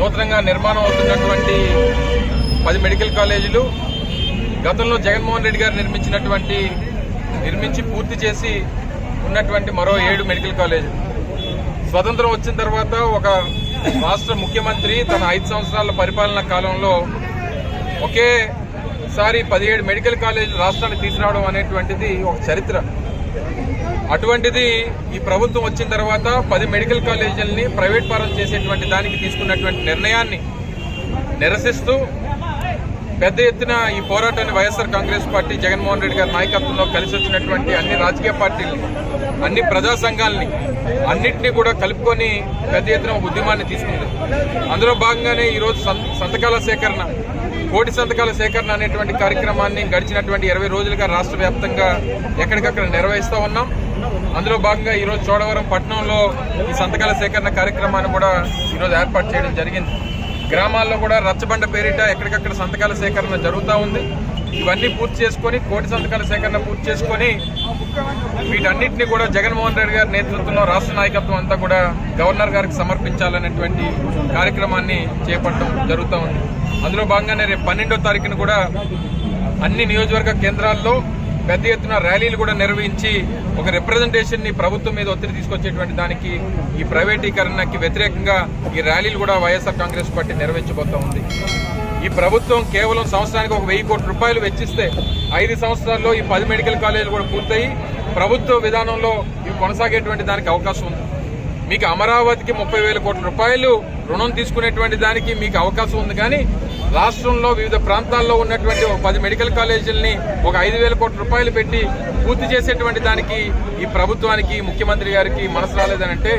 నూతనంగా నిర్మాణం అవుతున్నటువంటి పది మెడికల్ కాలేజీలు గతంలో జగన్మోహన్ రెడ్డి గారు నిర్మించినటువంటి నిర్మించి పూర్తి చేసి ఉన్నటువంటి మరో ఏడు మెడికల్ కాలేజీలు. స్వతంత్రం వచ్చిన తర్వాత ఒక రాష్ట్ర ముఖ్యమంత్రి తన ఐదు సంవత్సరాల పరిపాలన కాలంలో ఒకేసారి పదిహేడు మెడికల్ కాలేజీలు రాష్ట్రానికి తీసుకురావడం అనేటువంటిది ఒక చరిత్ర. అటువంటిది ఈ ప్రభుత్వం వచ్చిన తర్వాత పది మెడికల్ కాలేజీలని ప్రైవేట్ పరం చేసేటువంటి దానికి తీసుకున్నటువంటి నిర్ణయాన్ని నిరసిస్తూ పెద్ద ఎత్తున ఈ పోరాటాన్ని YSR Congress party Jaganmohan Reddy గారి నాయకత్వంలో కలిసి వచ్చినటువంటి అన్ని రాజకీయ పార్టీలని అన్ని ప్రజా సంఘాలని అన్నింటినీ కూడా కలుపుకొని పెద్ద ఎత్తున ఉద్యమాన్ని తీసుకుంది. అందులో భాగంగానే ఈరోజు సంతకాల సేకరణ కోటి సంతకాల సేకరణ అనేటువంటి కార్యక్రమాన్ని గడిచినటువంటి ఇరవై రోజులుగా రాష్ట్ర వ్యాప్తంగా ఎక్కడికక్కడ నిర్వహిస్తూ ఉన్నాం. అందులో భాగంగా ఈరోజు చోడవరం పట్టణంలో ఈ సంతకాల సేకరణ కార్యక్రమాన్ని కూడా ఈరోజు ఏర్పాటు చేయడం జరిగింది. గ్రామాల్లో కూడా రచ్చబండ పేరిట ఎక్కడికక్కడ సంతకాల సేకరణ జరుగుతూ ఉంది. ఇవన్నీ పూర్తి చేసుకొని కోటి సంతకాల సేకరణ పూర్తి చేసుకొని వీటన్నిటిని కూడా జగన్మోహన్ రెడ్డి గారి నేతృత్వంలో రాష్ట్ర నాయకత్వం అంతా కూడా గవర్నర్ గారికి సమర్పించాలనేటువంటి కార్యక్రమాన్ని చేపట్టడం జరుగుతూ ఉంది. అందులో భాగంగానే రేపు పన్నెండో తారీఖున కూడా అన్ని నియోజకవర్గ కేంద్రాల్లో పెద్ద ఎత్తున ర్యాలీలు కూడా నిర్వహించి ఒక రిప్రజెంటేషన్ని ప్రభుత్వం మీద ఒత్తిడి తీసుకొచ్చేటువంటి దానికి ఈ ప్రైవేటీకరణకి వ్యతిరేకంగా ఈ ర్యాలీలు కూడా వైఎస్ఆర్ కాంగ్రెస్ పార్టీ నిర్వహించబోతా ఉంది. ఈ ప్రభుత్వం కేవలం సంవత్సరానికి ఒక వెయ్యి కోట్ల రూపాయలు వెచ్చిస్తే ఐదు సంవత్సరాల్లో ఈ పది మెడికల్ కాలేజీలు కూడా పూర్తయి ప్రభుత్వ విధానంలో ఇవి కొనసాగేటువంటి దానికి అవకాశం ఉంది. మీకు అమరావతికి ముప్పై వేల కోట్ల రూపాయలు రుణం తీసుకునేటువంటి దానికి మీకు అవకాశం ఉంది కానీ రాష్ట్రంలో వివిధ ప్రాంతాల్లో ఉన్నటువంటి ఒక పది మెడికల్ కాలేజీలని ఒక ఐదు వేల కోట్ల రూపాయలు పెట్టి పూర్తి చేసేటువంటి దానికి ఈ ప్రభుత్వానికి ముఖ్యమంత్రి గారికి మనసు రాలేదనంటే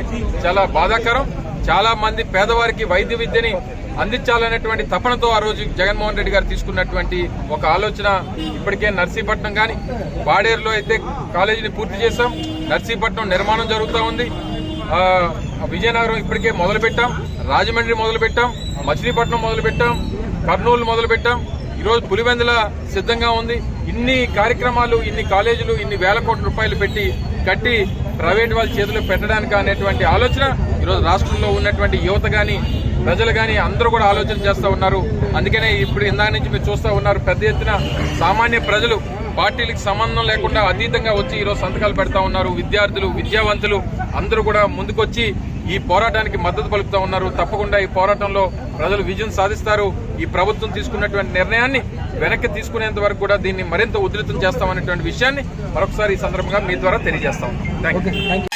చాలా బాధాకరం. చాలా మంది పేదవారికి వైద్య విద్యని అందించాలనేటువంటి తపనతో ఆ రోజు జగన్మోహన్ రెడ్డి గారు తీసుకున్నటువంటి ఒక ఆలోచన ఇప్పటికే నర్సీపట్నం కానీ వాడేరులో అయితే కాలేజీని పూర్తి చేశాం. నర్సీపట్నం నిర్మాణం జరుగుతూ ఉంది. విజయనగరం ఇప్పటికే మొదలుపెట్టాం. రాజమండ్రి మొదలుపెట్టాం. మచిలీపట్నం మొదలుపెట్టాం. కర్నూలు మొదలుపెట్టాం. ఈరోజు పులివెందుల సిద్ధంగా ఉంది. ఇన్ని కార్యక్రమాలు ఇన్ని కాలేజీలు ఇన్ని వేల కోట్ల రూపాయలు పెట్టి కట్టి ప్రైవేట్ వాళ్ళ చేతులు పెట్టడానికి అనేటువంటి ఆలోచన ఈరోజు రాష్ట్రంలో ఉన్నటువంటి యువత కానీ ప్రజలు కానీ అందరూ కూడా ఆలోచన చేస్తూ ఉన్నారు. అందుకనే ఇప్పుడు ఇందాక నుంచి మీరు చూస్తూ ఉన్నారు పెద్ద ఎత్తున సామాన్య ప్రజలు పార్టీలకు సంబంధం లేకుండా అతీతంగా వచ్చి ఈరోజు సంతకాలు పెడతా ఉన్నారు. విద్యార్థులు విద్యావంతులు అందరూ కూడా ముందుకొచ్చి ఈ పోరాటానికి మద్దతు పలుకుతా ఉన్నారు. తప్పకుండా ఈ పోరాటంలో ప్రజలు విజయం సాధిస్తారు. ఈ ప్రభుత్వం తీసుకున్నటువంటి నిర్ణయాన్ని వెనక్కి తీసుకునేంత వరకు కూడా దీన్ని మరింత ఉధృతం చేస్తామనేటువంటి విషయాన్ని మరొకసారి ఈ సందర్భంగా మీ ద్వారా తెలియజేస్తాం థ్యాంక్ యూ